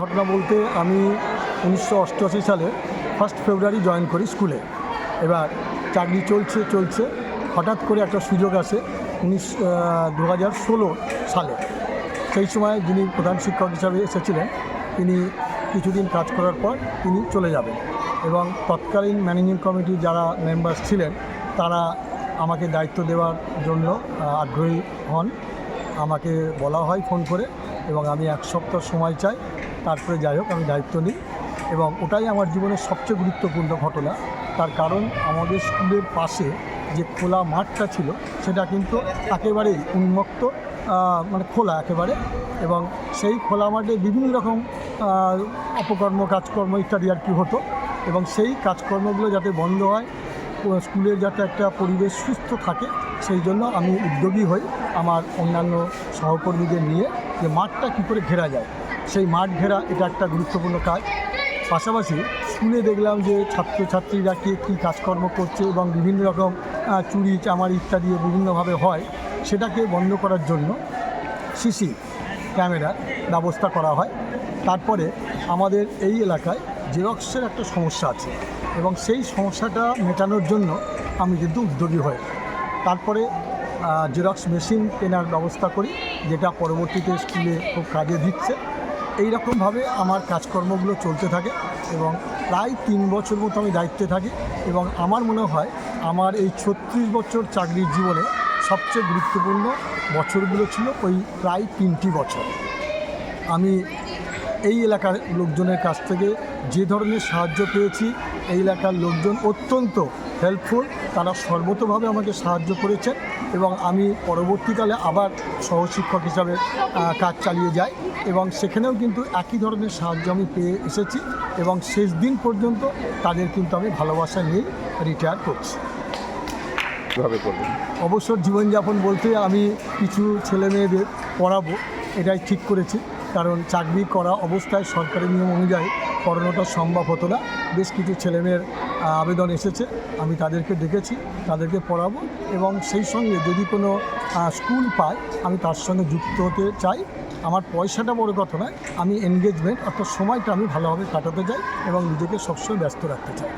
ঘটনা বলতে আমি উনিশশো অষ্টআশি সালে ফার্স্ট ফেব্রুয়ারি জয়েন করি স্কুলে এবার চাকরি চলছে চলছে। হঠাৎ করে একটা সুযোগ আসে উনিশ দু সালে। সেই সময় যিনি প্রধান শিক্ষক হিসাবে এসেছিলেন, তিনি কিছুদিন কাজ করার পর তিনি চলে যাবেন এবং তৎকালীন ম্যানেজিং কমিটির যারা মেম্বার্স ছিলেন, তারা আমাকে দায়িত্ব দেওয়ার জন্য আগ্রহী হন। আমাকে বলা হয় ফোন করে এবং আমি এক সপ্তাহ সময় চাই, তারপরে যাই হোক, আমি দায়িত্ব নিই। এবং ওটাই আমার জীবনের সবচেয়ে গুরুত্বপূর্ণ ঘটনা। তার কারণ আমাদের স্কুলের পাশে যে খোলা মাঠটা ছিল, সেটা কিন্তু একেবারেই উন্মুক্ত মানে খোলা একেবারে। এবং সেই খোলা মাঠে বিভিন্ন রকম অপকর্ম, কাজকর্ম ইত্যাদি আর কি হতো। এবং সেই কাজকর্মগুলো যাতে বন্ধ হয় স্কুলের যাতে একটা পরিবেশ সুস্থ থাকে, সেই জন্য আমি উদ্যোগী হই আমার অন্যান্য সহকর্মীদের নিয়ে। যে মাঠটা কী করে ঘেরা যায়। সেই মাঠ ঘেরা এটা একটা গুরুত্বপূর্ণ কাজ। পাশাপাশি স্কুলে দেখলাম যে ছাত্রছাত্রীরা কে কী কাজকর্ম করছে এবং বিভিন্ন রকম চুরি, চামার ইত্যাদি বিভিন্নভাবে হয়, সেটাকে বন্ধ করার জন্য সিসি ক্যামেরার ব্যবস্থা করা হয়। তারপরে আমাদের এই এলাকায় জেরক্সের একটা সমস্যা আছে এবং সেই সমস্যাটা মেটানোর জন্য আমি কিন্তু উদ্যোগী হই। তারপরে জেরক্স মেশিন কেনার ব্যবস্থা করি। যেটা পরবর্তীতে স্কুলে খুব কাজে দিচ্ছে। এই রকমভাবে আমার কাজকর্মগুলো চলতে থাকে এবং প্রায় তিন বছর মতো আমি দায়িত্বে থাকি এবং আমার মনে হয় আমার এই ছত্রিশ বছর চাকরির জীবনে সবচেয়ে গুরুত্বপূর্ণ বছরগুলো ছিল ওই প্রায় তিনটি বছর। আমি এই এলাকার লোকজনের কাছ থেকে যে ধরনের সাহায্য পেয়েছি, এই এলাকার লোকজন অত্যন্ত হেল্পফুল তারা সর্বতভাবে আমাকে সাহায্য করেছে এবং আমি পরবর্তীকালে আবার সহশিক্ষক হিসাবে কাজ চালিয়ে যাই এবং সেখানেও কিন্তু একই ধরনের সাহায্য আমি পেয়ে এসেছি এবং শেষ দিন পর্যন্ত তাদের কিন্তু আমি ভালোবাসা নিয়ে রিটায়ার করছি। কীভাবে করবেন অবসর জীবনযাপন বলতে আমি কিছু ছেলে মেয়েদের পড়াবো এটাই ঠিক করেছি। কারণ চাকরি করা অবস্থায় সরকারি নিয়ম অনুযায়ী পড়ানোটা সম্ভব হতো না। বেশ কিছু ছেলেমেয়ের আবেদন এসেছে। আমি তাদেরকে ডেকেছি, তাদেরকে পড়াবো এবং সেই সঙ্গে যদি কোনো স্কুল পায়, আমি তার সঙ্গে যুক্ত হতে চাই। আমার পয়সাটা বড় কথা নয়, আমি এনগেজমেন্ট অর্থাৎ সময়টা আমি ভালোভাবে কাটাতে চাই এবং নিজেকে সবসময় ব্যস্ত রাখতে চাই।